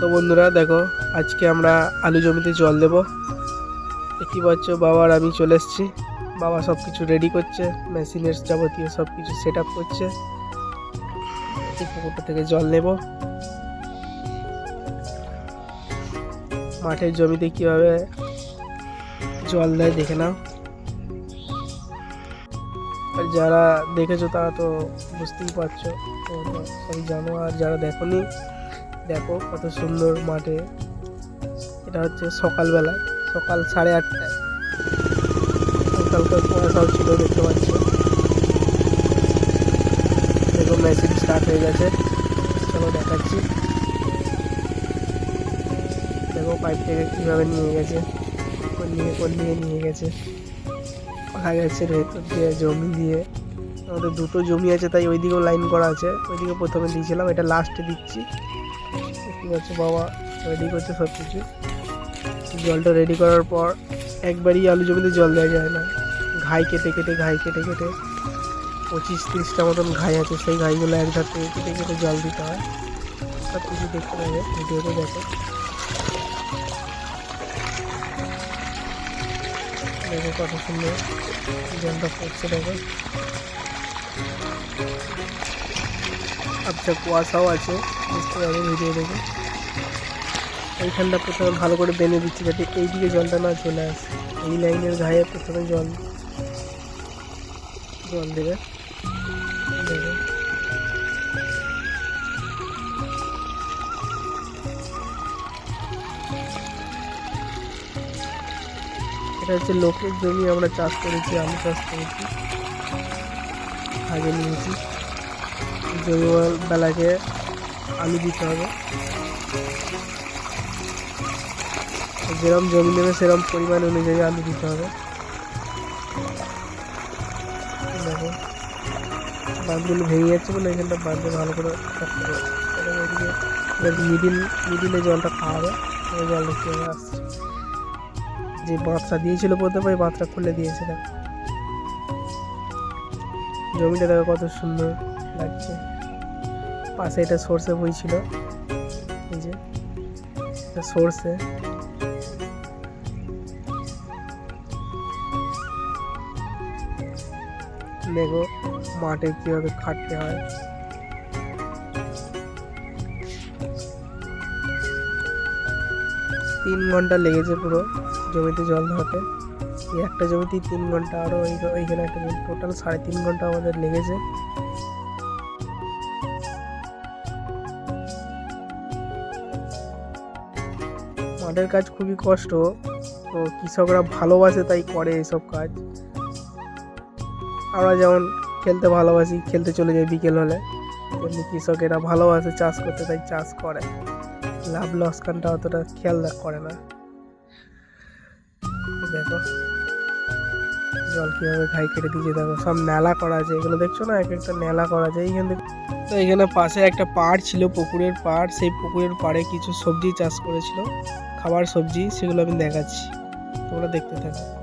তো বন্ধুরা দেখো, আজকে আমরা আলু জমিতে জল দেব। দেখতে পাচ্ছ বাবার আমি চলে এসেছি। বাবা সব কিছু রেডি করছে, মেশিনের যাবতীয় সব কিছু সেট আপ করছে পুকুরটা থেকে জল নেব। মাঠের জমিতে কীভাবে জল দেয় দেখে নাও। আর যারা দেখেছ তারা তো বুঝতেই পারছ তো সবই জানো আর যারা দেখোনি দেখো কত সুন্দর মাঠে। এটা হচ্ছে সকালবেলা, সকাল সাড়ে আটটায়। হালকা কুয়াশাও ছিল দেখতে পাচ্ছি। দেখো মেশিন স্টার্ট হয়ে গেছে। চলো দেখাচ্ছি। দেখো পাইপ থেকে কীভাবে নিয়ে গেছে। কোন নিয়ে কোন নিয়ে নিয়ে গেছে। দেখা গেছে ভেতর দিয়ে জমি দিয়ে। আমাদের দুটো জমি আছে, তাই ওইদিকেও লাইন করা আছে। ওইদিকে প্রথমে দিয়েছিলাম, এটা লাস্টে দিচ্ছি। ঠিক আছে বাবা রেডি করছে সব কিছু জলটা রেডি করার পর একবারই আলু জমিতে জল দেওয়া যায় না। ঘাই কেটে কেটে, ঘাই কেটে কেটে, পঁচিশ তিরিশটা মতন ঘাই আছে, সেই ঘাইগুলো এক ধার থেকে কেটে কেটে জল দিতে হয়। সব কিছু দেখতে পাবে ভিডিওতে দেখো। দেখো কত সুন্দর জলটা পড়ছে, দেখো। আচ্ছা কুয়াশাও আছে। বুঝতে পারবে ভিডিও দেখে। এইখানটা প্রথমে ভালো করে বেঁধে দিচ্ছি যাতে এইদিকে জলটা না চলে আসে। এই লাইনের ঘায়ে প্রথমে জল জল দেবে। এটা হচ্ছে লোকের জমি, আমরা চাষ করেছি আলু চাষ করেছি। আগে নিয়েছি। বেলাকে আলু দিতে হবে। যেরকম জমি নেবে সেরকম পরিমাণ অনুযায়ী আলু দিতে হবে। দেখো, বাঁধগুলো ভেঙে যাচ্ছে বলে এখানটা বাঁধতে ভালো করে থাকতে হবে এদিকে মিডিল মিডিলে জলটা খাওয়াবে ওই জলটা কীভাবে আসছে। যে বাঁধটা দিয়েছিল প্রথমে বাঁধটা খুলে দিয়েছে দেখো। জমিটা দেখো কত সুন্দর লাগছে। পাশে এটা সর্ষে বইছিল এই যে সর্ষে। দেখো মাঠে কীভাবে খাটতে হয়। তিন ঘণ্টা লেগেছে পুরো জমিতে জল ধরাতে এই একটা জমিতেই তিন ঘণ্টা আরও এইখানে একটা জমি টোটাল সাড়ে তিন ঘণ্টা আমাদের লেগেছে। মাঠের কাজ খুবই কষ্ট, তো কৃষকরা ভালোবাসে তাই করে এসব কাজ। আমরা যেমন খেলতে ভালোবাসি, খেলতে চলে যাই বিকেল হলে, তেমনি কৃষকেরা ভালোবাসে, চাষ করতে তাই চাষ করে। লাভ লসকানটা অতটা খেয়াল করে না। দেখো। জল কীভাবে ঘাই কেটে দিয়েছে দেখো সব মেলা করা আছে, এগুলো দেখছ না? এক একটা মেলা করা আছে, এইখান থেকে। তো এখানে পাশে একটা পাড় ছিল, পুকুরের পাড়। সেই পুকুরের পাড়ে কিছু সবজি চাষ করেছিল, খাবার সবজি, সেগুলো আমি দেখাচ্ছি। তোমরা দেখতে থাকো।